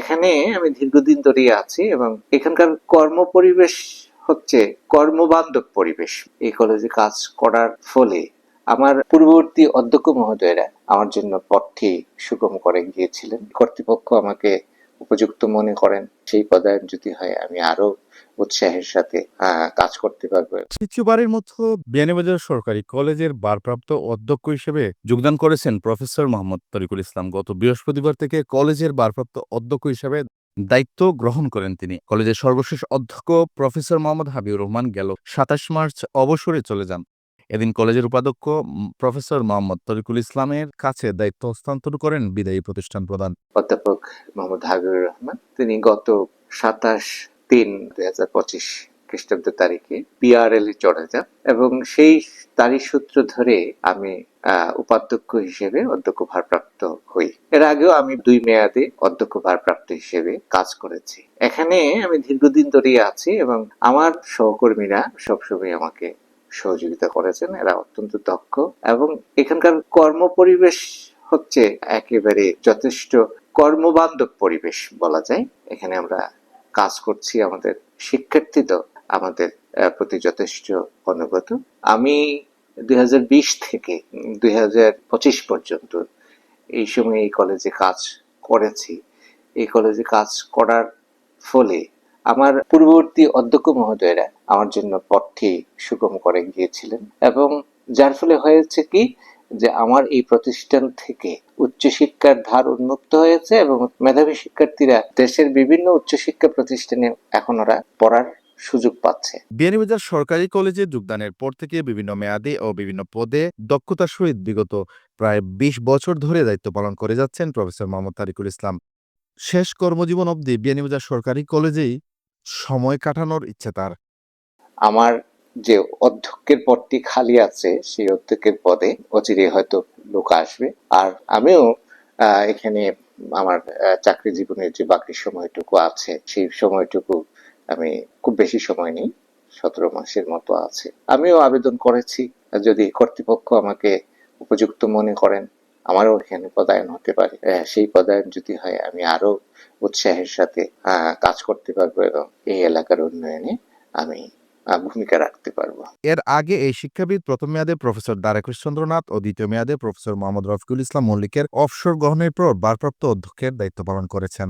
এখানে আমি দীর্ঘদিন ধরেই আছি এবং এখানকার কর্ম পরিবেশ হচ্ছে কর্মবান্ধব পরিবেশ। এই কলেজে কাজ করার ফলে আমার পূর্ববর্তী অধ্যক্ষ মহোদয়রা আমার জন্য পথটি সুগম করে গিয়েছিলেন। কর্তৃপক্ষ আমাকে উপযুক্ত মনে করেন, সেই পদায়ন যদি হয়, আমি আরও উৎসাহের সাথে কাজ করতে পারব। তৃতীয়বারের মতো বিয়ানীবাজার সরকারি কলেজের ভারপ্রাপ্ত অধ্যক্ষ হিসেবে যোগদান করেছেন প্রফেসর মোহাম্মদ তরিকুল ইসলাম। গত বৃহস্পতিবার থেকে কলেজের ভারপ্রাপ্ত অধ্যক্ষ হিসেবে দায়িত্ব গ্রহণ করেন তিনি। কলেজের সর্বশেষ অধ্যক্ষ প্রফেসর মোহাম্মদ হাবিবুর রহমান গেল সাতাশ মার্চ অবসরে চলে যান। এদিন কলেজের উপাধ্যক্ষ প্রফেসর মোহাম্মদ তরিকুল ইসলামের কাছে দায়িত্ব হস্তান্তর করেন বিদায়ী প্রতিষ্ঠান প্রধান। অধ্যাপক মোহাম্মদ হাবিবুর রহমান। তিনি গত সাতাশ তিন দুই হাজার পঁচিশ খ্রিস্টাব্দ তারিখে পিআরএল এ চলে যান এবং সেই তারিখ সূত্র ধরে আমি উপাধ্যক্ষ হিসেবে অধ্যক্ষ ভারপ্রাপ্ত হই। এর আগেও আমি দুই মেয়াদে অধ্যক্ষ ভারপ্রাপ্ত হিসেবে কাজ করেছি। এখানে আমি দীর্ঘদিন ধরেই আছি এবং আমার সহকর্মীরা সবসময় আমাকে সহযোগিতা করেছেন, এরা অত্যন্ত দক্ষ এবং এখানকার কর্ম পরিবেশ হচ্ছে একেবারে যথেষ্ট কর্মবান্ধব পরিবেশ বলা যায়। এখানে আমরা কাজ করছি, আমাদের শিক্ষার্থী তো আমাদের প্রতি যথেষ্ট অনুগত। আমি দুই হাজার বিশ থেকে দুই হাজার পঁচিশ পর্যন্ত এই সময় এই কলেজে কাজ করেছি। এই কলেজে কাজ করার ফলে আমার পূর্ববর্তী অধ্যক্ষ মহোদয়রা আমার জন্য পথটি সুগম করে গিয়েছিলেন এবং যার ফলে হয়েছে কি যে আমার এই প্রতিষ্ঠান থেকে উচ্চশিক্ষার ধার উন্মুক্ত হয়েছে এবং মেধাবী শিক্ষার্থীরা দেশের বিভিন্ন উচ্চশিক্ষা প্রতিষ্ঠানে এখন ওরা পড়ার সুযোগ পাচ্ছে। বিয়ানীবাজার সরকারি কলেজে যোগদানের পর থেকে বিভিন্ন মেয়াদে ও বিভিন্ন পদে দক্ষতার সহিত বিগত প্রায় বিশ বছর ধরে দায়িত্ব পালন করে যাচ্ছেন প্রফেসর মোহাম্মদ তারিকুল ইসলাম। শেষ কর্মজীবন অবধি বিয়ানীবাজার সরকারি কলেজেই সময় কাটানোর ইচ্ছে তার? আমার যে অধ্যক্ষের পদটি খালি আছে, সেই অধ্যক্ষের পদে অচিরে হয়তো লোক আসবে। আর আমিও এখানে আমার চাকরি জীবনের যে বাকি সময়টুকু আছে, সেই সময়টুকু আমি খুব বেশি সময় নেই, সতেরো মাসের মতো আছে। আমিও আবেদন করেছি, যদি কর্তৃপক্ষ আমাকে উপযুক্ত মনে করেন আমারও এখানে পদায়ন হতে পারে। সেই পদায়ন যদি হয়, আমি আরও উৎসাহের সাথে কাজ করতে পারব এবং এই এলাকার উন্নয়নে আমি ভূমিকা রাখতে পারব। এর আগে এই শিক্ষাবিদ প্রথম মেয়াদে প্রফেসর দ্বারকৃষ ও দ্বিতীয় মেয়াদে প্রফেসর মোহাম্মদ রফিকুল ইসলাম মল্লিকের অবসর গ্রহণের পর ভারপ্রাপ্ত অধ্যক্ষের দায়িত্ব পালন করেছেন।